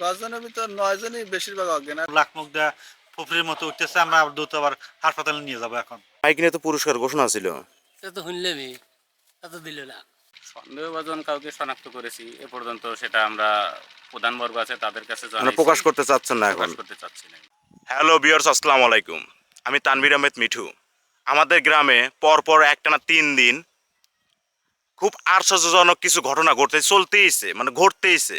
দশজনের ভিতর নয় জনই বেশিরভাগ অজ্ঞান। লাখ মুখ পুকুরের মতো উঠতেছে আমরা দ্রুত আবার হাসপাতালে নিয়ে যাব এখন। মাইক নিয়ে তো পুরস্কার ঘোষণা ছিল। সে তো শুনলেমি তা দিল না। সন্দেহভাজন কাউকে শনাক্ত করেছি এ পর্যন্ত সেটা আমরা প্রধানবর্গ আছে তাদের কাছে মানে প্রকাশ করতে চাচ্ছেন না এখন। প্রকাশ করতে চাচ্ছি না। হ্যালো বিয়ার্স আসসালামু আলাইকুম। আমি তানভীর আহমেদ মিঠু। আমাদের গ্রামে পরপর একটানা তিন দিন খুব আশ্চর্যজনক কিছু ঘটনা ঘটতে চলতেইছে মানে ঘটতেইছে।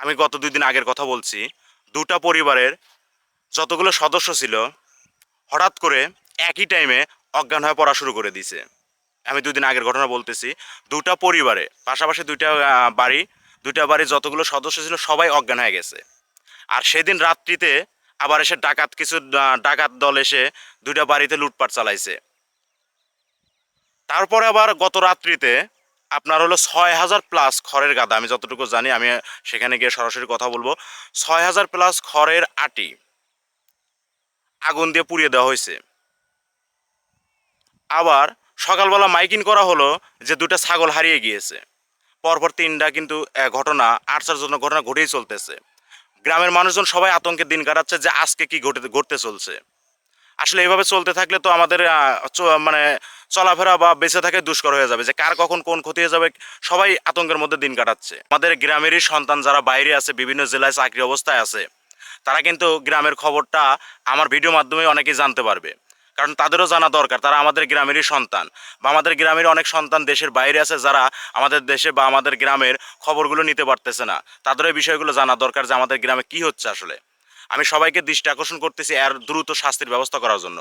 আমি গত দুই দিন আগের কথা বলছি, দুটা পরিবারের যতগুলো সদস্য ছিল, হঠাৎ করে একই টাইমে অজ্ঞান হয়ে পড়া শুরু করে দিছে আমি দুদিন আগের ঘটনা বলতেছি, দুটা পরিবারে, পাশাপাশি দুইটা বাড়ি, দুইটা বাড়ির যতগুলো সদস্য ছিল, সবাই অজ্ঞান হয়ে গেছে। আর সেদিন রাত্রিতে আবার এসে ডাকাত কিছু ডাকাত দল এসে দুইটা বাড়িতে লুটপাট চালাইছে। তারপরে আবার গত রাত্রিতে আপনার হলো ছয় হাজার প্লাস খড়ের গাদা, আমি যতটুকু জানি, আমি সেখানে গিয়ে সরাসরি কথা বলব। ছয় হাজার প্লাস খড়ের আটি আগুন দিয়ে পুড়িয়ে দেওয়া হয়েছে। আবার সকালবেলা মাইকিং করা হলো যে দুটা ছাগল হারিয়ে গিয়েছে। পরপর তিনটা কিন্তু ঘটনা আশ্চর্যজনক ঘটনা ঘটেই চলতেছে। গ্রামের মানুষজন সবাই আতঙ্কের দিন কাটাচ্ছে যে আজকে কি ঘটে, ঘটতে চলছে। আসলে এইভাবে চলতে থাকলে তো আমাদের মানে চলাফেরা বা বেঁচে থাকে দুষ্কর হয়ে যাবে যে কার কখন কোন ক্ষতি হয়ে যাবে, সবাই আতঙ্কের মধ্যে দিন কাটাচ্ছে। আমাদের গ্রামেরই সন্তান যারা বাইরে আছে, বিভিন্ন জেলায় চাকরি অবস্থায় আছে, তারা কিন্তু গ্রামের খবরটা আমার ভিডিও মাধ্যমে অনেকেই জানতে পারবে। কারণ তাদেরও জানা দরকার, তারা আমাদের গ্রামেরই সন্তান বা আমাদের গ্রামের অনেক সন্তান দেশের বাইরে আছে যারা আমাদের দেশে বা আমাদের গ্রামের খবরগুলো নিতে পারতেছে না। তাদের এই বিষয়গুলো জানা দরকার যে আমাদের গ্রামে কি হচ্ছে আসলে। আমি সবাইকে দৃষ্টি আকর্ষণ করতেছি এর দ্রুত শাস্তির ব্যবস্থা করার জন্য।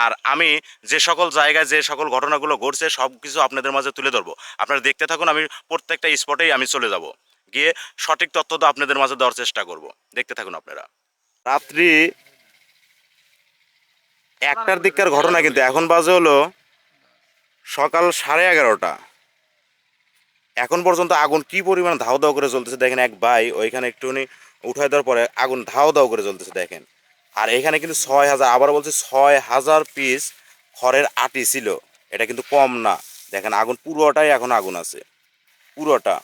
আর আমি যে সকল জায়গায় যে সকল ঘটনাগুলো ঘটছে সব কিছু আপনাদের মাঝে তুলে ধরবো। আপনারা দেখতে থাকুন, আমি প্রত্যেকটা স্পটেই আমি চলে যাব। গিয়ে সঠিক তথ্য তো আপনাদের মাঝে দেওয়ার চেষ্টা করব। দেখতে থাকুন আপনারা। রাত্রি একটার দিককার ঘটনা কিন্তু। এখন বাজে হলো সকাল সাড়ে এগারোটা। এখন পর্যন্ত আগুন কি পরিমাণ ধাও ধাও করে চলতেছে দেখেন এক ভাই, ওইখানে একটুখানি উঠাই দেওয়ার পরে আগুন ধাও ধাও করে চলতেছে দেখেন। আর এখানে কিন্তু ছয় হাজার আবার বলছে ছয় হাজার পিস খড়ের আটি ছিল। এটা কিন্তু কম না। দেখেন, আগুন পুরোটাই এখন আগুন আছে। পুরোটা।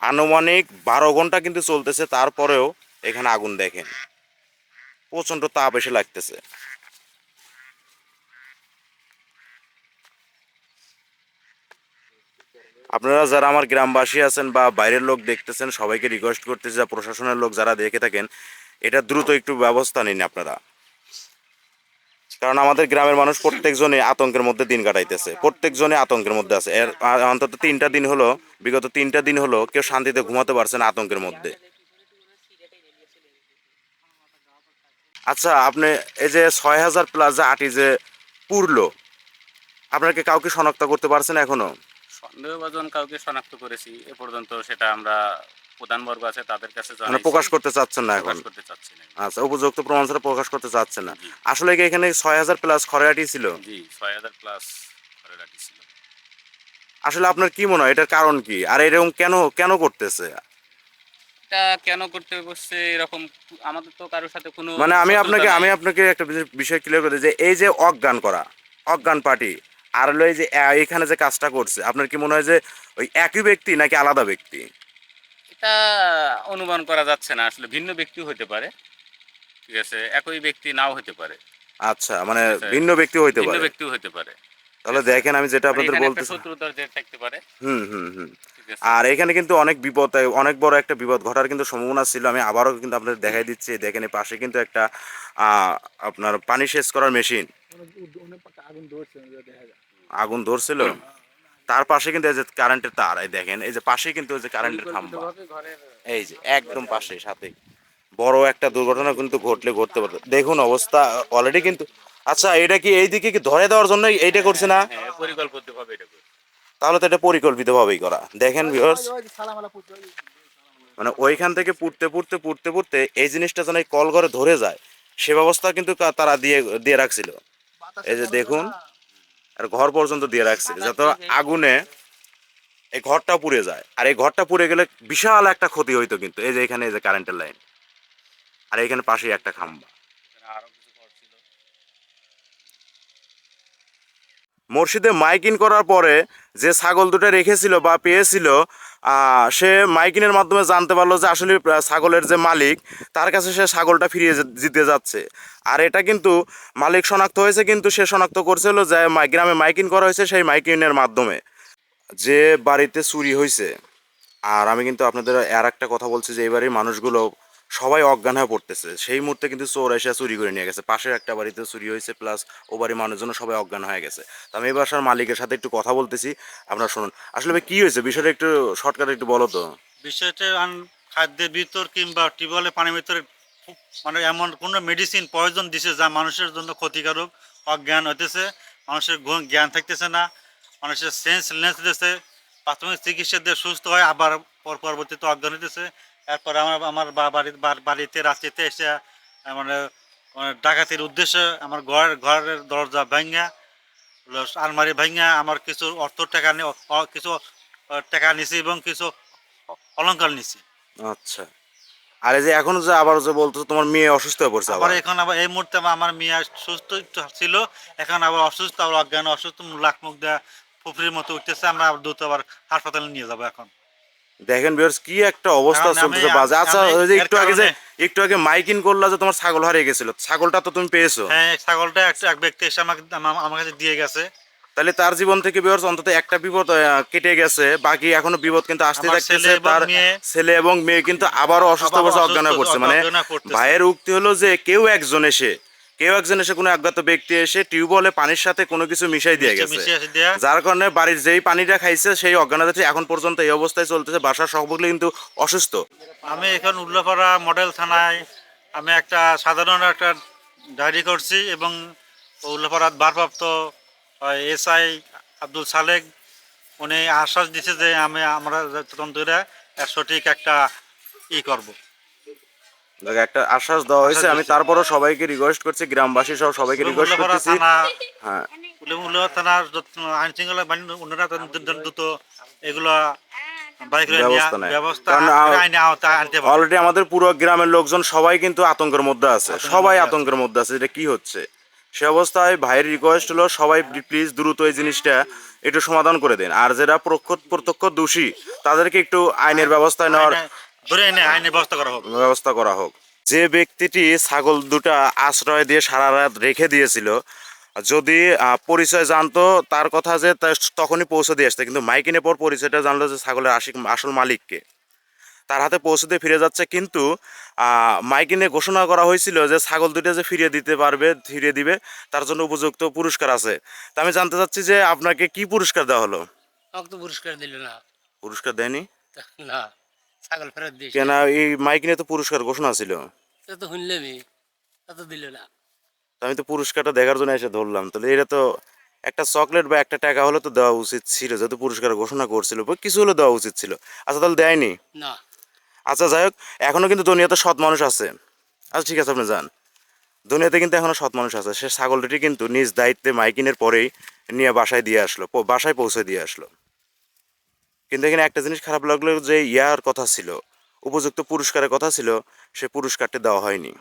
আনুমানিক বারো ঘণ্টা কিন্তু চলতেছে, তারপরেও এখানে আগুন দেখেন। প্রচণ্ড তাপ এসে লাগতেছে। আপনারা যারা আমার গ্রামবাসী আছেন বা বাইরের লোক দেখতেছেন, সবাইকে রিকোয়েস্ট করতেছি যা প্রশাসনের লোক যারা দেখে থাকেন, এটা দ্রুত একটু ব্যবস্থা নিন আপনারা। কারণ আমাদের গ্রামের মানুষ প্রত্যেকজনে আতঙ্কের মধ্যে দিন কাটাইতেছে প্রত্যেকজনে আতঙ্কের মধ্যে আছে। এর অন্তত তিনটা দিন হলো, বিগত তিনটা দিন হলো কেউ শান্তিতে ঘুমাতে পারছে না আতঙ্কের মধ্যে। আচ্ছা আপনি এই যে ছয় হাজার প্লাস যে আটি যে পুরলো আপনার কি কাউকে শনাক্ত করতে পারছেন এখনও? সন্দেহভাজন কাউকে শনাক্ত করেছি এ পর্যন্ত সেটা আমরা প্রধানবর্গ আছে তাদের কাছে মানে প্রকাশ করতে চাচ্ছেন না এখন? করতে চাচ্ছি না। আচ্ছা উপযুক্ত প্রমাণ ছাড়া প্রকাশ করতে চাচ্ছেন না। আসলে কি এখানে ছয় হাজার প্লাস খরাটি ছিল? জি ছয় হাজার প্লাস ছিল। আসলে আপনার কি মনে হয় এটার কারণ কি? আর এরকম কেন কেন করতেছে? এটা কেন করতে বসছে এরকম আমাদের তো কারোর সাথে কোনো মানে আমি আপনাকে আমি আপনাকে একটা বিষয়- বিষয় ক্লিয়ার করে দিই যে এই যে অজ্ঞান করা অজ্ঞান পার্টি আর হলো এই যে এখানে যে কাজটা করছে আপনার কি মনে হয় যে ওই একই ব্যক্তি নাকি আলাদা ব্যক্তি? এটা অনুমান করা যাচ্ছে না আসলে ভিন্ন ব্যক্তিও হতে পারে। ঠিক আছে একই ব্যক্তি নাও হতে পারে। আচ্ছা মানে। ভিন্ন ব্যক্তি হইতে ভিন্ন পারে। ব্যক্তিও হতে পারে। তাহলে দেখেন আমি যেটা মানে আপনাদের বলতেছি। শত্রুতার যে থাকতে পারে। হুম হুম হুম। আর এখানে কিন্তু অনেক বিপদ অনেক বড় একটা বিপদ ঘটার কিন্তু সম্ভাবনা ছিল আমি আবারও কিন্তু আপনাদের দেখাই দিচ্ছি দেখেন এই পাশে কিন্তু একটা আহ, আপনার পানি সেচ করার মেশিন। আগুন ধরছে দেখা যায়। আগুন ধরছিল। তার পাশে কিন্তু এই যে কারেন্টের তার এই দেখেন এই যে পাশেই কিন্তু ওই যে কারেন্টের খাম্বা। এই যে একদম পাশে সাথে। বড় একটা দুর্ঘটনা কিন্তু ঘটলে ঘটতে পারত দেখুন অবস্থা অলরেডি কিন্তু আচ্ছা এটা কি এইদিকে কি ধরে দেওয়ার জন্য এইটা করছে না? হ্যাঁ পরিকল্পিতভাবে এটা তাহলে তো এটা পরিকল্পিতভাবেই করা। দেখেন ভিউয়ার্স মানে ওইখান থেকে পুড়তে পুড়তে পুড়তে পুড়তে এই জিনিসটা যেন এই কল ঘরে ধরে যায় সে ব্যবস্থা কিন্তু তারা দিয়ে দিয়ে রাখছিল। এই যে দেখুন। আর ঘর পর্যন্ত দিয়ে রাখছে যাতে আগুনে এই ঘরটা পুড়ে যায়। আর এই ঘরটা পুড়ে গেলে বিশাল একটা ক্ষতি হইতো কিন্তু এই যে এখানে এই যে কারেন্টের লাইন আর এখানে পাশেই একটা খাম্বা আরও কিছু ঘর ছিল মসজিদে মাইকিং করার পরে যে ছাগল দুটো রেখেছিল বা পেয়েছিল সে মাইকিনের মাধ্যমে জানতে পারল যে আসলে ছাগলের যে মালিক, তার কাছে সে ছাগলটা ফিরিয়ে দিতে যাচ্ছে। আর এটা কিন্তু মালিক শনাক্ত হয়েছে, কিন্তু সে শনাক্ত করছিল যে গ্রামে মাইকিং করা হয়েছে সেই মাইকিনের মাধ্যমে। যে বাড়িতে চুরি হয়েছে আর আমি কিন্তু আপনাদের আর একটা কথা বলছি যে এই বাড়ির মানুষগুলো সবাই অজ্ঞান হয়ে পড়তেছে। সেই মুহূর্তে কিন্তু চোর এসে চুরি করে নিয়ে গেছে। পাশের একটা বাড়িতে চুরি হয়েছে প্লাস ও বাড়ির মানুষজন সবাই অজ্ঞান হয়ে গেছে। তো আমি এই বাসার মালিকের সাথে একটু কথা বলতেছি। আপনারা শুনুন। আসলে ভাই, কি হয়েছে? বিষয়টা একটু শর্টকাটে একটু বলো তো। বিষয়টা খাদ্যের ভিতর কিংবা টিউবওয়েলের পানির ভিতরে মানে এমন কোনো মেডিসিন প্রয়োজন দিছে যা মানুষের জন্য ক্ষতিকারক, অজ্ঞান হইতেছে, মানুষের জ্ঞান থাকতেছে না, মানুষের সেন্স লেন্স দিতেছে প্রাথমিক চিকিৎসা দিয়ে সুস্থ হয় আবার পর পরবর্তীতে অজ্ঞান হইতেছে। এরপর আমার আমার বা- বাড়ি বাড়িতে রাত্রিতে এসে মানে মানে ডাকাতির উদ্দেশ্যে আমার ঘরের ঘরের দরজা প্লাস আলমারি ভাঙ্গা আমার কিছু অর্থ টাকা কিছু টাকা নিছি এবং কিছু অলঙ্কার নিছি। আচ্ছা। আর এই যে এখন যে আবার যে বলতো তোমার মেয়ে অসুস্থ হয়ে পড়ছে আবার এখন আবার এই মুহূর্তে আমার- মেয়ে সুস্থ ছিল এখন আবার অসুস্থ আবার অজ্ঞান অসুস্থ লাখ মুখ দেওয়া পুকুরের মতো উঠতেছে আমরা আবার দ্রুত আবার হাসপাতালে নিয়ে যাব এখন। দেখেন বিয়ার্স কি একটা অবস্থা চলতেছে বাজে। আচ্ছা ওই যে একটু আগে যে একটু আগে মাইকিং করলা যে তোমার ছাগল হারিয়ে গেছিল। ছাগলটা তো তুমি পেয়েছ। হ্যাঁ ছাগলটা এক ব্যক্তি এসে আমাকে আমার কাছে দিয়ে গেছে। তাহলে তার জীবন থেকে বিয়ার্স অন্তত একটা বিপদ কেটে গেছে। বাকি এখনও বিপদ কিন্তু আসতে থাকতেছে। এবং তার মেয়ে- ছেলে এবং মেয়ে কিন্তু আবারও অসুস্থ অবস্থা অজ্ঞান হয়ে পড়ছে মানে। ভাইয়ের উক্তি হলো যে কেউ একজন এসে কেউ একজন এসে কোনো অজ্ঞাত ব্যক্তি এসে টিউবওয়েলে পানির সাথে কোনো কিছু মিশাই দিয়ে গেছে। যার কারণে বাড়ির যেই পানিটা খাইছে সেই অজ্ঞানতা এখন পর্যন্ত এই অবস্থায় চলতেছে। বাসার সকলে কিন্তু অসুস্থ। আমি এখন উল্লাপাড়া মডেল থানায় আমি একটা সাধারণ একটা ডায়েরি করছি এবং উল্লাপাড়ার ভারপ্রাপ্ত এসআই আব্দুল সালেক উনি আশ্বাস দিছে যে আমি আমরা তদন্তরা সঠিক একটা ই করব। দেখ, একটা আশ্বাস দেওয়া হয়েছে আমি তারপরও সবাইকে রিকোয়েস্ট করছি গ্রামবাসী সহ সবাইকে রিকোয়েস্ট করতেছি। হ্যাঁ। থানার আইন শৃঙ্খলা বাহিনী দ্রুত এগুলো অলরেডি আমাদের পুরো গ্রামের লোকজন সবাই কিন্তু আতঙ্কের মধ্যে আছে। সবাই আতঙ্কের মধ্যে আছে এটা কি হচ্ছে। সে অবস্থায় ভাইয়ের রিকোয়েস্ট হলো সবাই প্লিজ দ্রুত এই জিনিসটা একটু সমাধান করে দেন। আর যারা প্রত্যক্ষ প্রত্যক্ষ দোষী তাদেরকে একটু আইনের ব্যবস্থা নেওয়ার ধরে এনে আইনের ব্যবস্থা করা হোক। ব্যবস্থা করা হোক। যে ব্যক্তিটি ছাগল দুটা আশ্রয় দিয়ে সারা রাত রেখে দিয়েছিল যদি পরিচয় জানতো তার কথা যে তখনই পৌঁছে দিয়ে আসতে। কিন্তু মাইকিনের পর পরিচয়টা জানলো যে ছাগলের আশিক আসল মালিককে। তার হাতে পৌঁছে দিয়ে ফিরে যাচ্ছে কিন্তু আহ, মাইকিনে ঘোষণা করা হয়েছিল যে ছাগল দুটো যে ফিরিয়ে দিতে পারবে ফিরিয়ে দিবে তার জন্য উপযুক্ত পুরস্কার আছে। তা আমি জানতে চাচ্ছি যে আপনাকে কি পুরস্কার দেওয়া হলো? আমাকে তো পুরস্কার দিল না। পুরস্কার দেয়নি? না। ছাগল ফেরত দিয়েছে কেন এই মাইকিনে তো পুরস্কার ঘোষণা ছিল। তা তো শুনলামই তা তো দিল না। আমি তো পুরস্কারটা দেখার জন্য এসে ধরলাম। তাহলে এটা তো একটা চকলেট বা একটা টাকা হলে তো দেওয়া উচিত ছিল যেহেতু পুরস্কার ঘোষণা করছিল কিছু হলে দেওয়া উচিত ছিল। আচ্ছা তাহলে দেয়নি? না। আচ্ছা যাই হোক এখনও কিন্তু দুনিয়াতে সৎ মানুষ আছে। আচ্ছা ঠিক আছে আপনি যান। দুনিয়াতে কিন্তু এখনও সৎ মানুষ আছে। সে ছাগলটি কিন্তু নিজ দায়িত্বে মাইকিনের পরেই নিয়ে বাসায় দিয়ে আসলো বাসায় পৌঁছে দিয়ে আসলো। কিন্তু এখানে একটা জিনিস খারাপ লাগল যে ইয়ার কথা ছিল, উপযুক্ত পুরস্কারের কথা ছিল, সে পুরস্কারটি দেওয়া হয়নি।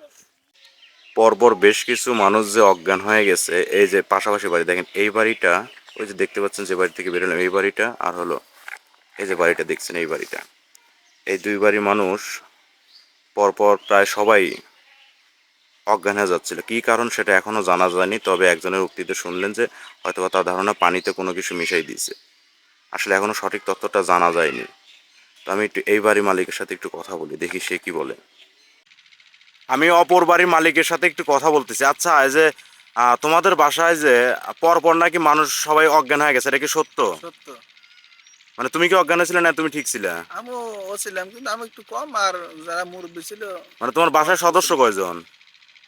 পরপর বেশ কিছু মানুষ যে অজ্ঞান হয়ে গেছে, এই যে পাশাপাশি বাড়ি, দেখেন এই বাড়িটা, ওই যে দেখতে পাচ্ছেন যে বাড়ি থেকে বেরোলাম এই বাড়িটা, আর হলো এই যে বাড়িটা দেখছেন এই বাড়িটা। এই দুই বাড়ির মানুষ পরপর প্রায় সবাই অজ্ঞান হয়ে যাচ্ছিল। কী কারণ সেটা এখনও জানা যায়নি, তবে একজনের উক্তিতে শুনলেন যে হয়তো তার ধারণা পানিতে কোনো কিছু মিশাই দিয়েছে। আসলে এখনও সঠিক তথ্যটা জানা যায়নি। তো আমি একটু এই বাড়ির মালিকের সাথে একটু কথা বলি দেখি সে কি বলে। আমি অপর বাড়ির মালিকের সাথে একটু কথা বলতেছি। আচ্ছা এই যে তোমাদের বাসায় যে পরপর নাকি মানুষ সবাই অজ্ঞান হয়ে গেছে এটা কি সত্য? সত্য। মানে তুমি কি অজ্ঞান ছিলে না তুমি ঠিক ছিলে? আমি ছিলাম কিন্তু আমি একটু কম আর যারা মুরব্বী ছিল মানে তোমার বাসায় সদস্য কয়জন?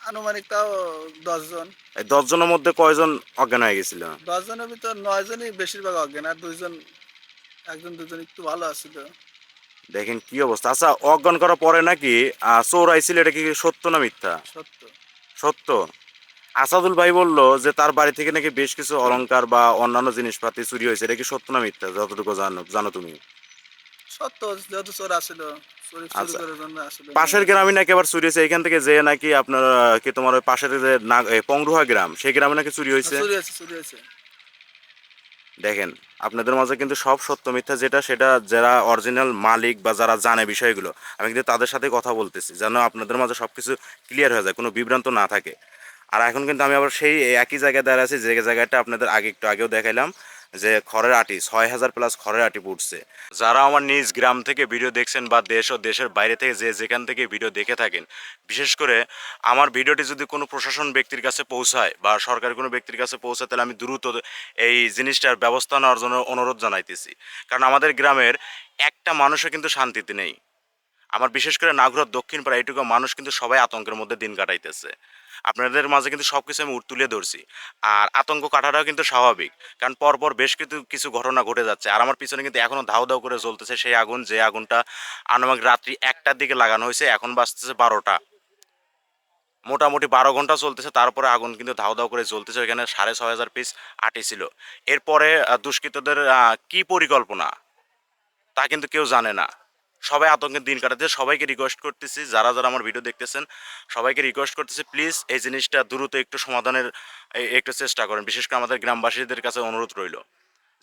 আনুমানিক তাও দশজন। এই দশজনের মধ্যে কয়জন অজ্ঞান হয়ে গেছিল? দশজনের ভিতর নয়জনই বেশিরভাগ অজ্ঞান আর দুইজন একজন দুজন একটু ভালো আছিল। দেখেন কি অবস্থা। আচ্ছা অজ্ঞান করার পরে নাকি চোর আইছিল এটা কি সত্য না মিথ্যা? সত্য। সত্য। আসাদুল ভাই বলল যে তার বাড়ি থেকে নাকি বেশ কিছু অলংকার বা অন্যান্য জিনিসপাতি চুরি হয়েছে এটা কি সত্য না মিথ্যা? যতটুকু জানো জানো তুমি। সত্য যেহেতু চোর আচ্ছা। পাশের গ্রামে নাকি আবার চুরি হয়েছে এখান থেকে যে নাকি আপনার কি তোমার ওই পাশের যে পংরুহা গ্রাম সেই গ্রামে নাকি চুরি হয়েছে? দেখেন আপনাদের মাঝে কিন্তু সব সত্য মিথ্যা যেটা সেটা যারা অরিজিনাল মালিক বা যারা জানে বিষয়গুলো আমি কিন্তু তাদের সাথে কথা বলতেছি যেন আপনাদের মাঝে সব কিছু ক্লিয়ার হয়ে যায় কোনো বিভ্রান্ত না থাকে। আর এখন কিন্তু আমি আবার সেই একই জায়গায় দাঁড়িয়ে আছি যে জায়গাটা আপনাদের আগে একটু আগেও দেখাইলাম যে খড়ের আটি, ছয় হাজার প্লাস খড়ের আটি পড়ছে। যারা আমার নিজ গ্রাম থেকে ভিডিও দেখছেন বা দেশ ও দেশের বাইরে থেকে যে যেখান থেকে ভিডিও দেখে থাকেন, বিশেষ করে আমার ভিডিওটি যদি কোনো প্রশাসন ব্যক্তির কাছে পৌঁছায় বা সরকারি কোনো ব্যক্তির কাছে পৌঁছায়, তাহলে আমি দ্রুত এই জিনিসটার ব্যবস্থা নেওয়ার জন্য অনুরোধ জানাইতেছি। কারণ আমাদের গ্রামের একটা মানুষও কিন্তু শান্তিতে নেই। আমার বিশেষ করে নাগরত দক্ষিণ পাড়া এইটুকু মানুষ কিন্তু সবাই আতঙ্কের মধ্যে দিন কাটাইতেছে। আপনাদের মাঝে কিন্তু সব কিছু আমি তুলে ধরছি। আর আতঙ্ক কাটাটাও কিন্তু স্বাভাবিক। কারণ পরপর বেশ কিছু কিছু ঘটনা ঘটে যাচ্ছে। আর আমার পিছনে কিন্তু এখনও ধাও ধাও করে জ্বলতেছে সেই আগুন, যে আগুনটা আনুমানিক রাত্রি একটার দিকে লাগানো হয়েছে, এখন বাঁচতেছে বারোটা। মোটামুটি বারো ঘণ্টা চলতেছে, তারপরে আগুন কিন্তু ধাও ধাও করে জ্বলতেছে, ওইখানে সাড়ে ছয় হাজার পিস আটি ছিল। এরপরে দুষ্কৃতদের কি পরিকল্পনা? তা কিন্তু কেউ জানে না। সবাই আতঙ্কের দিন কাটাতে সবাইকে রিকোয়েস্ট করতেছি, যারা যারা আমার ভিডিও দেখতেছেন, সবাইকে রিকোয়েস্ট করতেছি প্লিজ এই জিনিসটা দ্রুত একটু সমাধানের একটু চেষ্টা করেন। বিশেষ করে আমাদের গ্রামবাসীদের কাছে অনুরোধ রইল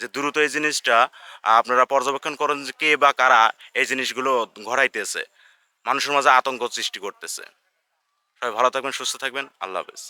যে দ্রুত এই জিনিসটা আপনারা পর্যবেক্ষণ করেন যে কে বা কারা এই জিনিসগুলো ঘটাইতেছে মানুষের মাঝে আতঙ্ক সৃষ্টি করতেছে। সবাই ভালো থাকবেন, সুস্থ থাকবেন। আল্লাহ হাফেজ।